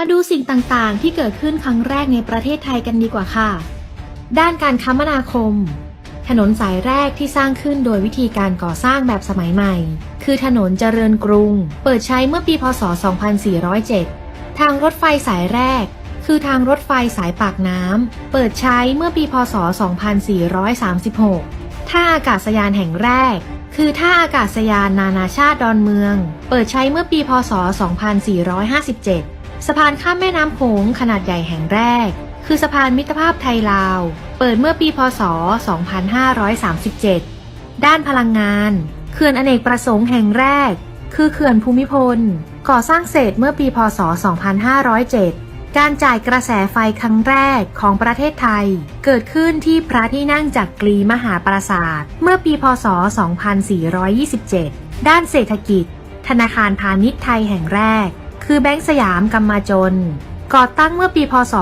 มาดูสิ่งต่างๆ ที่เกิดขึ้นครั้งแรกในประเทศไทยกันดีกว่าค่ะ ด้านการคมนาคม ถนนสายแรกที่สร้างขึ้นโดยวิธีการก่อสร้างแบบสมัยใหม่ คือถนนเจริญกรุง เปิดใช้เมื่อปีพศ 2407 ทางรถไฟสายแรก คือทางรถไฟสายปากน้ำ เปิดใช้เมื่อปีพศ 2436 ท่าอากาศยานแห่งแรก คือท่าอากาศยานนานาชาติดอนเมือง เปิดใช้เมื่อปีพศ 2457 สะพานข้ามแม่น้ำโขงขนาดใหญ่แห่งแรก คือสะพานมิตรภาพไทยลาว เปิดเมื่อปีพศ 2537 ด้านพลังงานเขื่อนอเนกประสงค์แห่งแรก คือเขื่อนภูมิพล ก่อสร้างเสร็จเมื่อปีพศ 2507 การจ่ายกระแสไฟครั้งแรกของประเทศไทย เกิดขึ้นที่พระที่นั่งจากกรีมหาปราสาท เมื่อปีพศ 2427 ด้านเศรษฐกิจ ธนาคารพาณิชย์ไทยแห่งแรก คือแบงก์สยามกำมาจน ก่อตั้งเมื่อปีพศ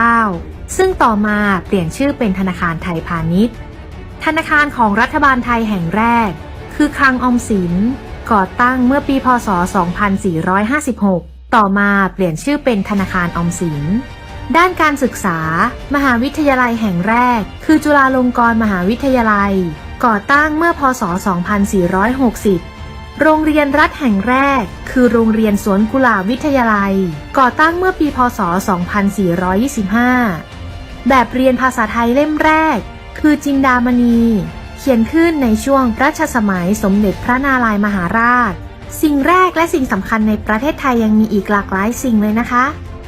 2449 ซึ่งต่อมาเปลี่ยนชื่อเป็นธนาคารไทยพาณิชย์ ธนาคารของรัฐบาลไทยแห่งแรก คือคลังออมสิน ก่อตั้งเมื่อปีพศ 2456 ต่อมาเปลี่ยนชื่อเป็นธนาคารออมสิน ด้านการศึกษา มหาวิทยาลัยแห่งแรก คือจุฬาลงกรณ์มหาวิทยาลัย ก่อตั้งเมื่อพศ 2460 โรงเรียนรัฐแห่งแรก คือโรงเรียนสวนกุหลาบวิทยาลัย ก่อตั้งเมื่อปีพศ 2425 แบบเรียนภาษาไทยเล่มแรก คือจินดามณี เขียนขึ้นในช่วงรัชสมัยสมเด็จพระนารายมหาราช สิ่งแรกและสิ่งสำคัญในประเทศไทยยังมีอีกหลากหลายสิ่งเลยนะคะ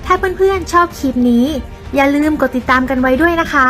ถ้าเพื่อนๆชอบคลิปนี้ อย่าลืมกดติดตามกันไว้ด้วยนะคะ